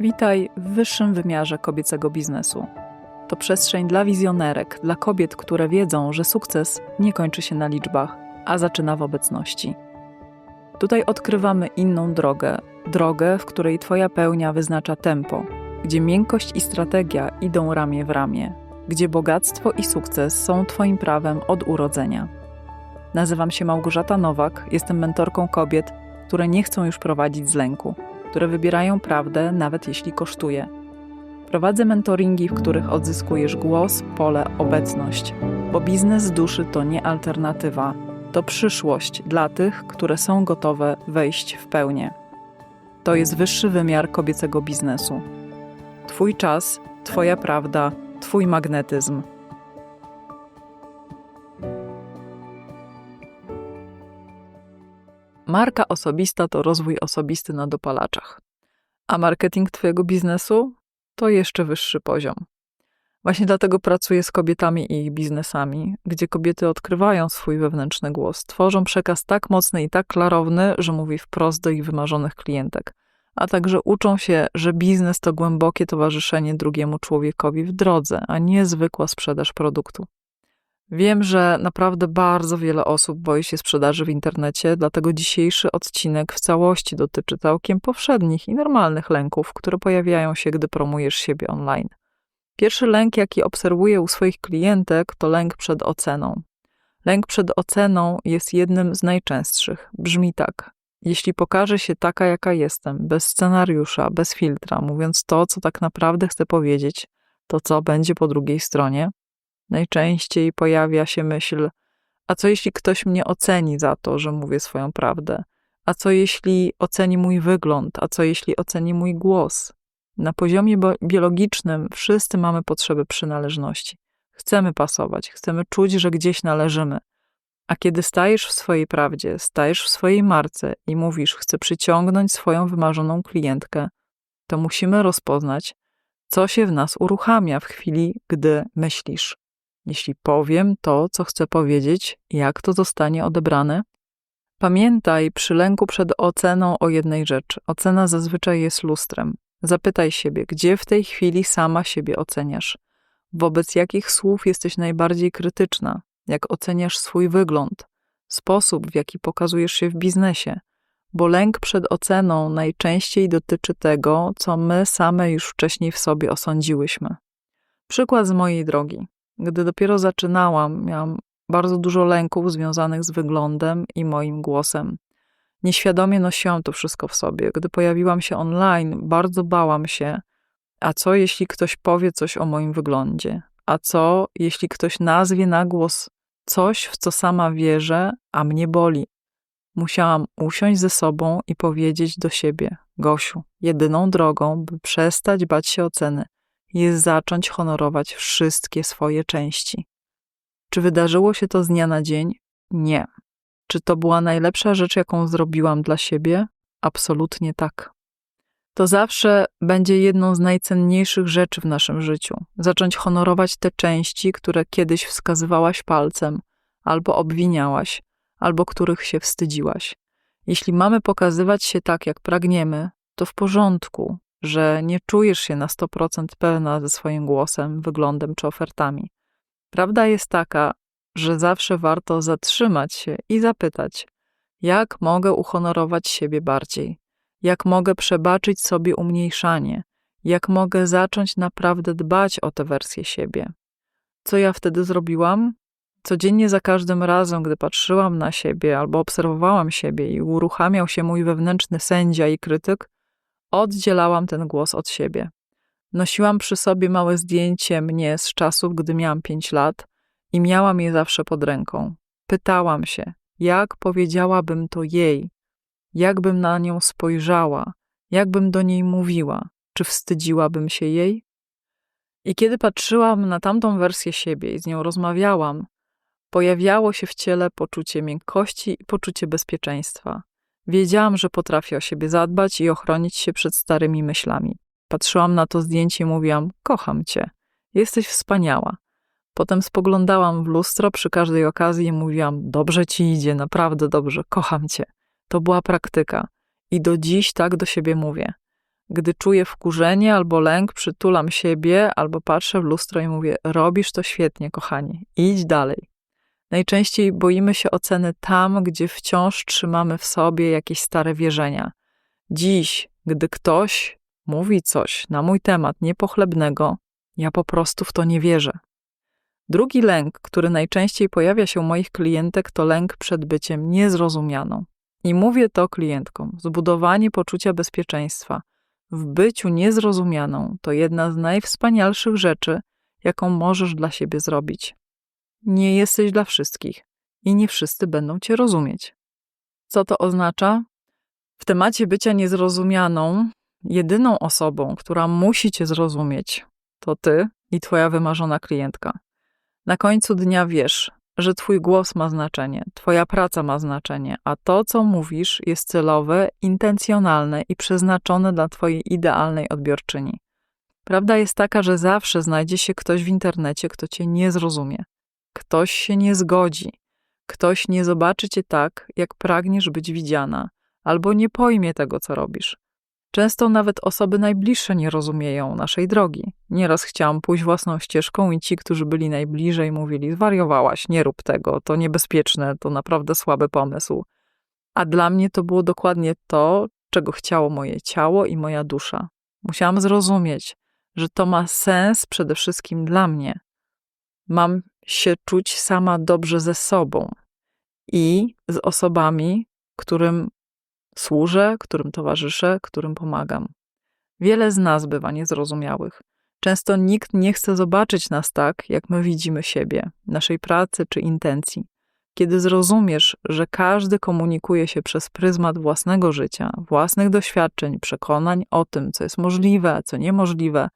Witaj w wyższym wymiarze kobiecego biznesu. To przestrzeń dla wizjonerek, dla kobiet, które wiedzą, że sukces nie kończy się na liczbach, a zaczyna w obecności. Tutaj odkrywamy inną drogę, drogę, w której Twoja pełnia wyznacza tempo, gdzie miękkość i strategia idą ramię w ramię, gdzie bogactwo i sukces są Twoim prawem od urodzenia. Nazywam się Małgorzata Nowak, jestem mentorką kobiet, które nie chcą już prowadzić z lęku, które wybierają prawdę, nawet jeśli kosztuje. Prowadzę mentoringi, w których odzyskujesz głos, pole, obecność, bo biznes duszy to nie alternatywa, to przyszłość dla tych, które są gotowe wejść w pełnię. To jest wyższy wymiar kobiecego biznesu. Twój czas, Twoja prawda, Twój magnetyzm. Marka osobista to rozwój osobisty na dopalaczach, a marketing Twojego biznesu to jeszcze wyższy poziom. Właśnie dlatego pracuję z kobietami i ich biznesami, gdzie kobiety odkrywają swój wewnętrzny głos, tworzą przekaz tak mocny i tak klarowny, że mówi wprost do ich wymarzonych klientek, a także uczą się, że biznes to głębokie towarzyszenie drugiemu człowiekowi w drodze, a nie zwykła sprzedaż produktu. Wiem, że naprawdę bardzo wiele osób boi się sprzedaży w internecie, dlatego dzisiejszy odcinek w całości dotyczy całkiem powszednich i normalnych lęków, które pojawiają się, gdy promujesz siebie online. Pierwszy lęk, jaki obserwuję u swoich klientek, to lęk przed oceną. Lęk przed oceną jest jednym z najczęstszych. Brzmi tak: Jeśli pokażę się taka, jaka jestem, bez scenariusza, bez filtra, mówiąc to, co tak naprawdę chcę powiedzieć, to co będzie po drugiej stronie? Najczęściej pojawia się myśl: A co jeśli ktoś mnie oceni za to, że mówię swoją prawdę? A co jeśli oceni mój wygląd? A co jeśli oceni mój głos? Na poziomie biologicznym wszyscy mamy potrzeby przynależności. Chcemy pasować, chcemy czuć, że gdzieś należymy. A kiedy stajesz w swojej prawdzie, stajesz w swojej marce i mówisz, chcę przyciągnąć swoją wymarzoną klientkę, to musimy rozpoznać, co się w nas uruchamia w chwili, gdy myślisz. Jeśli powiem to, co chcę powiedzieć, jak to zostanie odebrane? Pamiętaj przy lęku przed oceną o jednej rzeczy. Ocena zazwyczaj jest lustrem. Zapytaj siebie, gdzie w tej chwili sama siebie oceniasz? Wobec jakich słów jesteś najbardziej krytyczna? Jak oceniasz swój wygląd? Sposób, w jaki pokazujesz się w biznesie? Bo lęk przed oceną najczęściej dotyczy tego, co my same już wcześniej w sobie osądziłyśmy. Przykład z mojej drogi. Gdy dopiero zaczynałam, miałam bardzo dużo lęków związanych z wyglądem i moim głosem. Nieświadomie nosiłam to wszystko w sobie. Gdy pojawiłam się online, bardzo bałam się, a co jeśli ktoś powie coś o moim wyglądzie? A co jeśli ktoś nazwie na głos coś, w co sama wierzę, a mnie boli? Musiałam usiąść ze sobą i powiedzieć do siebie: Gosiu, jedyną drogą, by przestać bać się oceny, jest zacząć honorować wszystkie swoje części. Czy wydarzyło się to z dnia na dzień? Nie. Czy to była najlepsza rzecz, jaką zrobiłam dla siebie? Absolutnie tak. To zawsze będzie jedną z najcenniejszych rzeczy w naszym życiu. Zacząć honorować te części, które kiedyś wskazywałaś palcem, albo obwiniałaś, albo których się wstydziłaś. Jeśli mamy pokazywać się tak, jak pragniemy, to w porządku, że nie czujesz się na 100% pewna ze swoim głosem, wyglądem czy ofertami. Prawda jest taka, że zawsze warto zatrzymać się i zapytać, jak mogę uhonorować siebie bardziej, jak mogę przebaczyć sobie umniejszanie, jak mogę zacząć naprawdę dbać o tę wersję siebie. Co ja wtedy zrobiłam? Codziennie za każdym razem, gdy patrzyłam na siebie albo obserwowałam siebie i uruchamiał się mój wewnętrzny sędzia i krytyk, oddzielałam ten głos od siebie. Nosiłam przy sobie małe zdjęcie mnie z czasów, gdy miałam pięć lat i miałam je zawsze pod ręką. Pytałam się, jak powiedziałabym to jej, jakbym na nią spojrzała, jakbym do niej mówiła, czy wstydziłabym się jej? I kiedy patrzyłam na tamtą wersję siebie i z nią rozmawiałam, pojawiało się w ciele poczucie miękkości i poczucie bezpieczeństwa. Wiedziałam, że potrafię o siebie zadbać i ochronić się przed starymi myślami. Patrzyłam na to zdjęcie i mówiłam: Kocham cię, jesteś wspaniała. Potem spoglądałam w lustro przy każdej okazji i mówiłam: Dobrze ci idzie, naprawdę dobrze, kocham cię. To była praktyka i do dziś tak do siebie mówię. Gdy czuję wkurzenie albo lęk, przytulam siebie albo patrzę w lustro i mówię: Robisz to świetnie, kochani, idź dalej. Najczęściej boimy się oceny tam, gdzie wciąż trzymamy w sobie jakieś stare wierzenia. Dziś, gdy ktoś mówi coś na mój temat niepochlebnego, ja po prostu w to nie wierzę. Drugi lęk, który najczęściej pojawia się u moich klientek, to lęk przed byciem niezrozumianą. I mówię to klientkom: zbudowanie poczucia bezpieczeństwa w byciu niezrozumianą to jedna z najwspanialszych rzeczy, jaką możesz dla siebie zrobić. Nie jesteś dla wszystkich i nie wszyscy będą cię rozumieć. Co to oznacza? W temacie bycia niezrozumianą, jedyną osobą, która musi cię zrozumieć, to ty i twoja wymarzona klientka. Na końcu dnia wiesz, że Twój głos ma znaczenie, Twoja praca ma znaczenie, a to, co mówisz, jest celowe, intencjonalne i przeznaczone dla Twojej idealnej odbiorczyni. Prawda jest taka, że zawsze znajdzie się ktoś w internecie, kto Cię nie zrozumie, ktoś się nie zgodzi, ktoś nie zobaczy Cię tak, jak pragniesz być widziana, albo nie pojmie tego, co robisz. Często nawet osoby najbliższe nie rozumieją naszej drogi. Nieraz chciałam pójść własną ścieżką i ci, którzy byli najbliżej, mówili: Zwariowałaś, nie rób tego, to niebezpieczne, to naprawdę słaby pomysł. A dla mnie to było dokładnie to, czego chciało moje ciało i moja dusza. Musiałam zrozumieć, że to ma sens przede wszystkim dla mnie. Mam się czuć sama dobrze ze sobą i z osobami, którym Służę, którym towarzyszę, którym pomagam. Wiele z nas bywa niezrozumiałych. Często nikt nie chce zobaczyć nas tak, jak my widzimy siebie, naszej pracy czy intencji. Kiedy zrozumiesz, że każdy komunikuje się przez pryzmat własnego życia, własnych doświadczeń, przekonań o tym, co jest możliwe, co niemożliwe,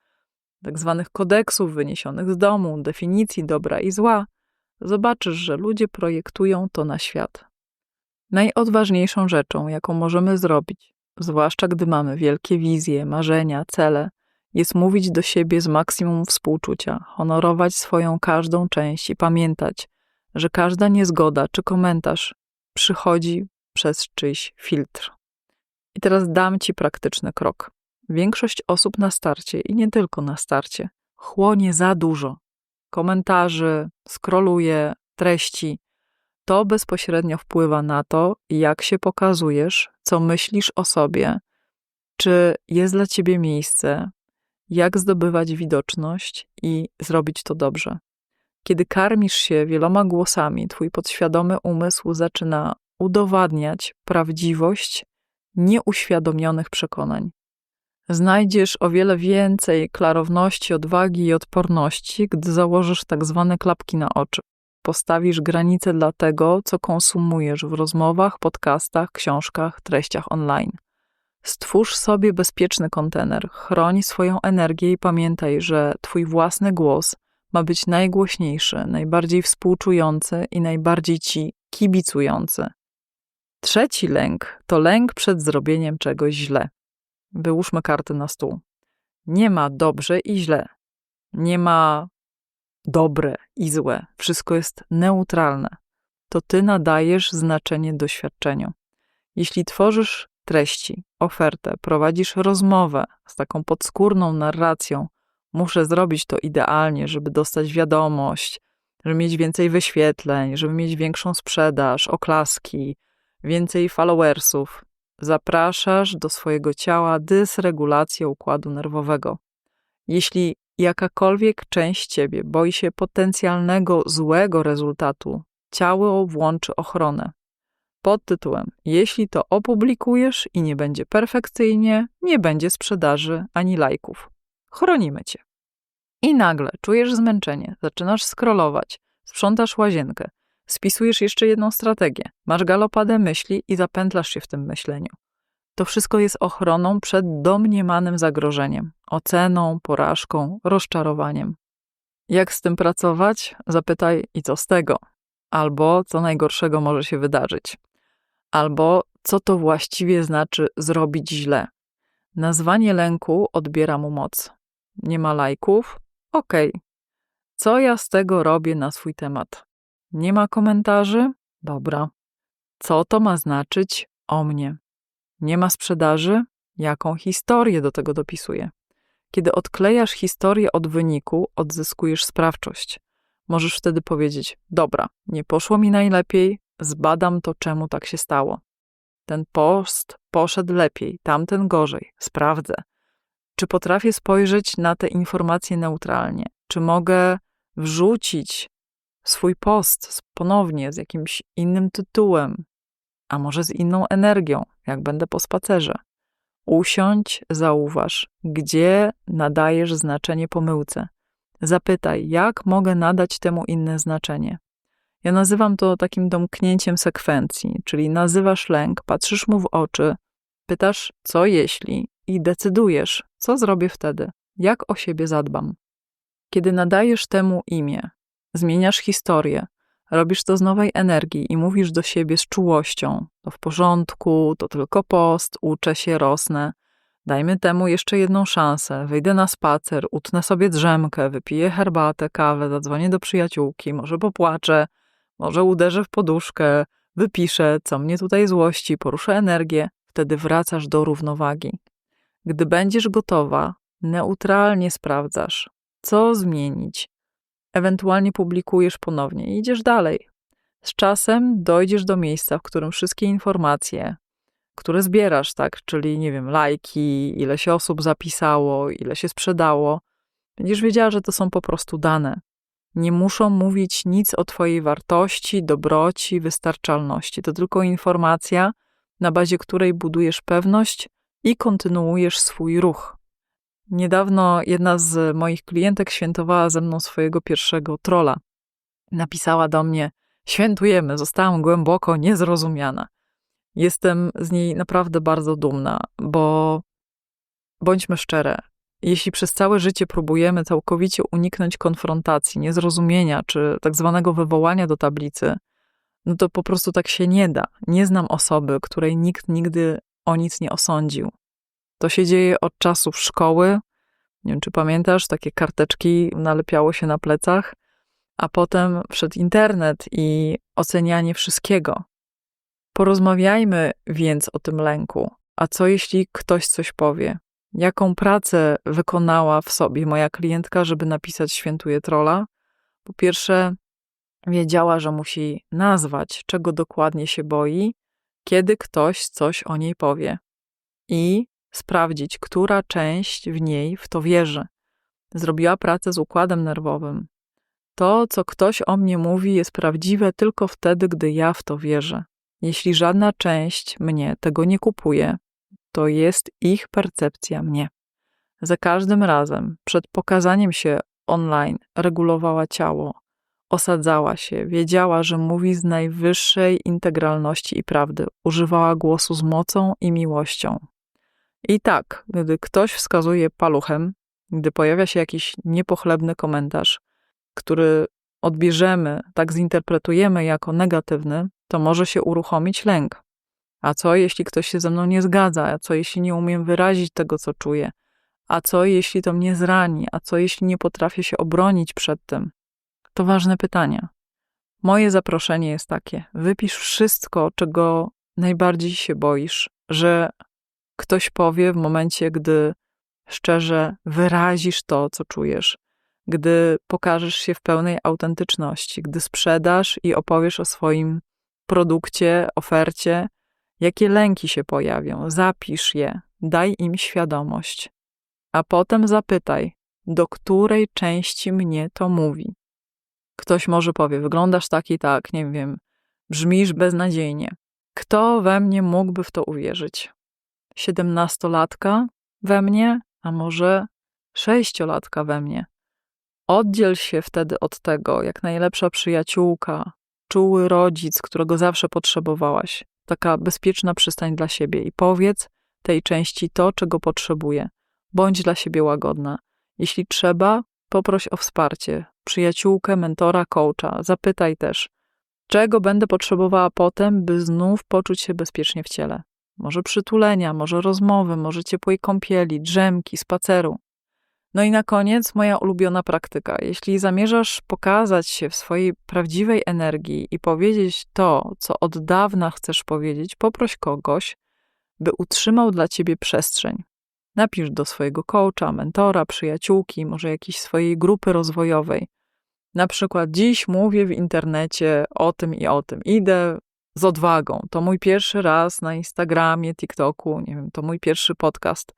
tak zwanych kodeksów wyniesionych z domu, definicji dobra i zła, zobaczysz, że ludzie projektują to na świat. Najodważniejszą rzeczą, jaką możemy zrobić, zwłaszcza gdy mamy wielkie wizje, marzenia, cele, jest mówić do siebie z maksimum współczucia, honorować swoją każdą część i pamiętać, że każda niezgoda czy komentarz przychodzi przez czyjś filtr. I teraz dam Ci praktyczny krok. Większość osób na starcie i nie tylko na starcie chłonie za dużo komentarzy, skroluje treści, to bezpośrednio wpływa na to, jak się pokazujesz, co myślisz o sobie, czy jest dla ciebie miejsce, jak zdobywać widoczność i zrobić to dobrze. Kiedy karmisz się wieloma głosami, twój podświadomy umysł zaczyna udowadniać prawdziwość nieuświadomionych przekonań. Znajdziesz o wiele więcej klarowności, odwagi i odporności, gdy założysz tak zwane klapki na oczy postawisz granice dla tego, co konsumujesz w rozmowach, podcastach, książkach, treściach online. Stwórz sobie bezpieczny kontener, chroń swoją energię i pamiętaj, że Twój własny głos ma być najgłośniejszy, najbardziej współczujący i najbardziej Ci kibicujący. Trzeci lęk to lęk przed zrobieniem czegoś źle. Wyłóżmy karty na stół. Nie ma dobrze i źle. Nie ma dobre i złe, wszystko jest neutralne. To ty nadajesz znaczenie doświadczeniu. Jeśli tworzysz treści, ofertę, prowadzisz rozmowę z taką podskórną narracją, muszę zrobić to idealnie, żeby dostać wiadomość, żeby mieć więcej wyświetleń, żeby mieć większą sprzedaż, oklaski, więcej followersów. Zapraszasz do swojego ciała dysregulację układu nerwowego. Jeśli jakakolwiek część ciebie boi się potencjalnego złego rezultatu, ciało włączy ochronę. Pod tytułem: Jeśli to opublikujesz i nie będzie perfekcyjnie, nie będzie sprzedaży ani lajków. Chronimy cię. I nagle czujesz zmęczenie, zaczynasz scrollować, sprzątasz łazienkę, spisujesz jeszcze jedną strategię, masz galopadę myśli i zapętlasz się w tym myśleniu. To wszystko jest ochroną przed domniemanym zagrożeniem, oceną, porażką, rozczarowaniem. Jak z tym pracować? Zapytaj i co z tego? Albo co najgorszego może się wydarzyć? Albo co to właściwie znaczy zrobić źle? Nazwanie lęku odbiera mu moc. Nie ma lajków? Okej. Okay. Co ja z tego robię na swój temat? Nie ma komentarzy? Dobra. Co to ma znaczyć o mnie? Nie ma sprzedaży? jaką historię do tego dopisuję. Kiedy odklejasz historię od wyniku, odzyskujesz sprawczość. Możesz wtedy powiedzieć: Dobra, nie poszło mi najlepiej, zbadam to, czemu tak się stało. Ten post poszedł lepiej, tamten gorzej, sprawdzę. Czy potrafię spojrzeć na te informacje neutralnie? Czy mogę wrzucić swój post ponownie z jakimś innym tytułem, a może z inną energią, jak będę po spacerze? Usiądź, zauważ, gdzie nadajesz znaczenie pomyłce. Zapytaj, jak mogę nadać temu inne znaczenie. Ja nazywam to takim domknięciem sekwencji, czyli nazywasz lęk, patrzysz mu w oczy, pytasz, co jeśli, i decydujesz, co zrobię wtedy, jak o siebie zadbam. Kiedy nadajesz temu imię, zmieniasz historię, robisz to z nowej energii i mówisz do siebie z czułością: to w porządku, to tylko post, uczę się, rosnę. Dajmy temu jeszcze jedną szansę. Wyjdę na spacer, utnę sobie drzemkę, wypiję herbatę, kawę, zadzwonię do przyjaciółki, może popłaczę, może uderzę w poduszkę, wypiszę, co mnie tutaj złości, poruszę energię. Wtedy wracasz do równowagi. Gdy będziesz gotowa, neutralnie sprawdzasz, co zmienić. Ewentualnie publikujesz ponownie i idziesz dalej. Z czasem dojdziesz do miejsca, w którym wszystkie informacje, które zbierasz, tak, czyli nie wiem, lajki, ile się osób zapisało, ile się sprzedało, będziesz wiedziała, że to są po prostu dane. Nie muszą mówić nic o Twojej wartości, dobroci, wystarczalności. To tylko informacja, na bazie której budujesz pewność i kontynuujesz swój ruch. Niedawno jedna z moich klientek świętowała ze mną swojego pierwszego trola. Napisała do mnie: Świętujemy, zostałam głęboko niezrozumiana. Jestem z niej naprawdę bardzo dumna, bo bądźmy szczere, jeśli przez całe życie próbujemy całkowicie uniknąć konfrontacji, niezrozumienia czy tak zwanego wywołania do tablicy, no to po prostu tak się nie da. Nie znam osoby, której nikt nigdy o nic nie osądził. To się dzieje od czasów szkoły. Nie wiem, czy pamiętasz, takie karteczki nalepiało się na plecach, a potem wszedł internet i ocenianie wszystkiego. Porozmawiajmy więc o tym lęku. A co jeśli ktoś coś powie? Jaką pracę wykonała w sobie moja klientka, żeby napisać Świętuje Trola? Po pierwsze, wiedziała, że musi nazwać, czego dokładnie się boi, kiedy ktoś coś o niej powie. I sprawdzić, która część w niej w to wierzy. Zrobiła pracę z układem nerwowym. To, co ktoś o mnie mówi, jest prawdziwe tylko wtedy, gdy ja w to wierzę. Jeśli żadna część mnie tego nie kupuje, to jest ich percepcja mnie. Za każdym razem, przed pokazaniem się online, regulowała ciało, osadzała się, wiedziała, że mówi z najwyższej integralności i prawdy, używała głosu z mocą i miłością. I tak, gdy ktoś wskazuje paluchem, gdy pojawia się jakiś niepochlebny komentarz, który odbierzemy, tak zinterpretujemy jako negatywny, to może się uruchomić lęk. A co jeśli ktoś się ze mną nie zgadza? A co jeśli nie umiem wyrazić tego, co czuję? A co jeśli to mnie zrani? A co jeśli nie potrafię się obronić przed tym? To ważne pytania. Moje zaproszenie jest takie: wypisz wszystko, czego najbardziej się boisz, że ktoś powie w momencie, gdy szczerze wyrazisz to, co czujesz, gdy pokażesz się w pełnej autentyczności, gdy sprzedasz i opowiesz o swoim produkcie, ofercie, jakie lęki się pojawią, zapisz je, daj im świadomość, a potem zapytaj, do której części mnie to mówi. Ktoś może powie, wyglądasz tak i tak, nie wiem, brzmisz beznadziejnie. Kto we mnie mógłby w to uwierzyć? Siedemnastolatka we mnie, a może sześciolatka we mnie. Oddziel się wtedy od tego, jak najlepsza przyjaciółka, czuły rodzic, którego zawsze potrzebowałaś, taka bezpieczna przystań dla siebie i powiedz tej części to, czego potrzebuje. Bądź dla siebie łagodna. Jeśli trzeba, poproś o wsparcie, przyjaciółkę, mentora, coacha. Zapytaj też, czego będę potrzebowała potem, by znów poczuć się bezpiecznie w ciele. Może przytulenia, może rozmowy, może ciepłej kąpieli, drzemki, spaceru. No i na koniec moja ulubiona praktyka. Jeśli zamierzasz pokazać się w swojej prawdziwej energii i powiedzieć to, co od dawna chcesz powiedzieć, poproś kogoś, by utrzymał dla ciebie przestrzeń. Napisz do swojego coacha, mentora, przyjaciółki, może jakiejś swojej grupy rozwojowej. Na przykład dziś mówię w internecie o tym i o tym. Idę z odwagą. To mój pierwszy raz na Instagramie, TikToku, nie wiem, to mój pierwszy podcast.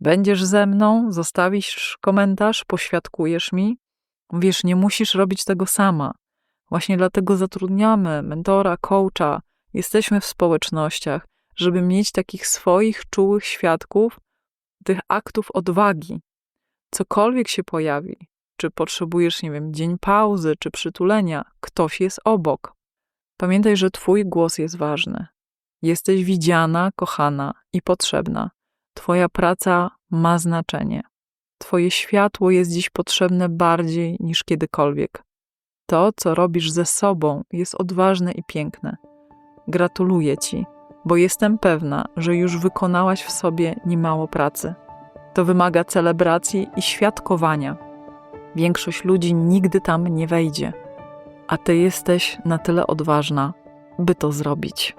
Będziesz ze mną, zostawisz komentarz, poświadkujesz mi. Wiesz, nie musisz robić tego sama. Właśnie dlatego zatrudniamy mentora, coacha, jesteśmy w społecznościach, żeby mieć takich swoich czułych świadków tych aktów odwagi. Cokolwiek się pojawi, czy potrzebujesz, nie wiem, dzień pauzy, czy przytulenia, ktoś jest obok. Pamiętaj, że Twój głos jest ważny. Jesteś widziana, kochana i potrzebna. Twoja praca ma znaczenie. Twoje światło jest dziś potrzebne bardziej niż kiedykolwiek. To, co robisz ze sobą, jest odważne i piękne. Gratuluję Ci, bo jestem pewna, że już wykonałaś w sobie niemało pracy. To wymaga celebracji i świadkowania. Większość ludzi nigdy tam nie wejdzie, a Ty jesteś na tyle odważna, by to zrobić.